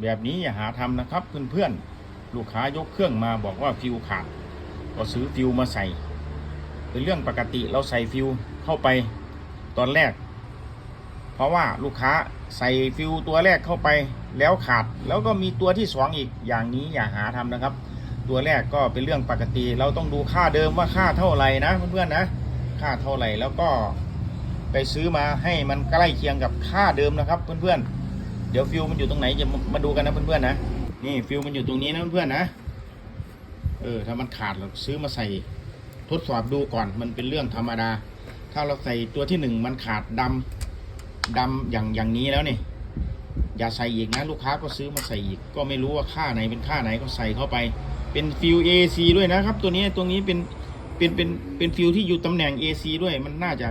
แบบนี้อย่าหาทำนะครับเพื่อนๆลูกค้ายกเครื่องมาบอกว่าฟิวขาดก็ซื้อฟิวมาใส่ เป็นเรื่องปกติเราใส่ฟิวเข้าไปตอนแรก เพราะว่าลูกค้าใส่ฟิวตัวแรกเข้าไปแล้วขาดแล้วก็มีตัวที่สองอีกอย่างนี้อย่าหาทำนะครับ ตัวแรกก็เป็นเรื่องปกติ เราต้องดูค่าเดิมว่าค่าเท่าไหร่นะเพื่อนๆนะค่าเท่าไหร่แล้วก็ไปซื้อมาให้มันใกล้เคียงกับค่าเดิมนะครับเพื่อนๆ เดี๋ยวฟิวมันอยู่ตรงไหนจะมาดูกันนะเพื่อนๆนะนี่ฟิวมันอยู่ตรงนี้นะเพื่อนๆนะเออถ้ามันขาดเราซื้อมาใส่ ทดสอบดูก่อนมันเป็นเรื่องธรรมดา ถ้าเราใส่ตัวที่หนึ่งมันขาดดำดำอย่างอย่างนี้แล้วนี่อย่าใส่อีกนะลูกค้าก็ซื้อมาใส่อีก ก็ไม่รู้ว่าค่าไหนเป็นค่าไหนก็ใส่เข้าไป เป็นฟิว AC ด้วยนะครับ ตัวนี้ตัวนี้เป็นเป็นเป็นเป็นฟิวที่อยู่ตำแหน่ง AC ด้วยมันน่าจะ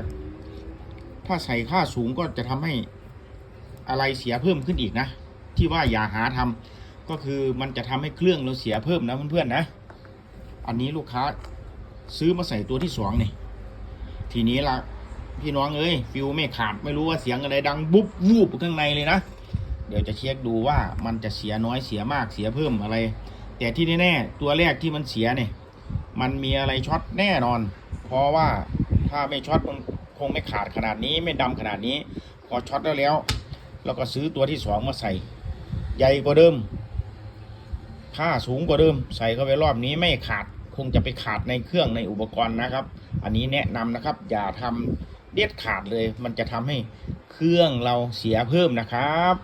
ถ้าใส่ค่าสูงก็จะทำให้ อะไรเสียเพิ่มขึ้นอีกนะ ที่ว่าอย่าหาทำก็คือมันจะทำให้เครื่องเราเสียเพิ่มนะเพื่อนๆนะ อันนี้ลูกค้าซื้อมาใส่ตัวที่สองนี่ ทีนี้ละพี่น้องเอ้ยฟิวไม่ขาดไม่รู้ว่าเสียงอะไรดังบุ๊บวูบข้างในเลยนะเดี๋ยวจะเช็คดูว่ามันจะเสียน้อยเสียมากเสียเพิ่มอะไร แต่ที่แน่ๆตัวแรกที่มันเสียเนี่ย มันมีอะไรช็อตแน่นอน เพราะว่าถ้าไม่ช็อตมันคงไม่ขาดขนาดนี้ไม่ดำขนาดนี้ พอช็อตแล้วแล้ว แล้วก็ซื้อตัวที่สองมาใส่ ใหญ่กว่าเดิมค่าสูงกว่าเดิม ใส่เข้าไปรอบนี้ไม่ขาดคงจะไปขาดในเครื่องในอุปกรณ์นะครับ อันนี้แนะนำนะครับ อย่าทำเด็ดขาดเลย มันจะทำให้เครื่องเราเสียเพิ่มนะครับ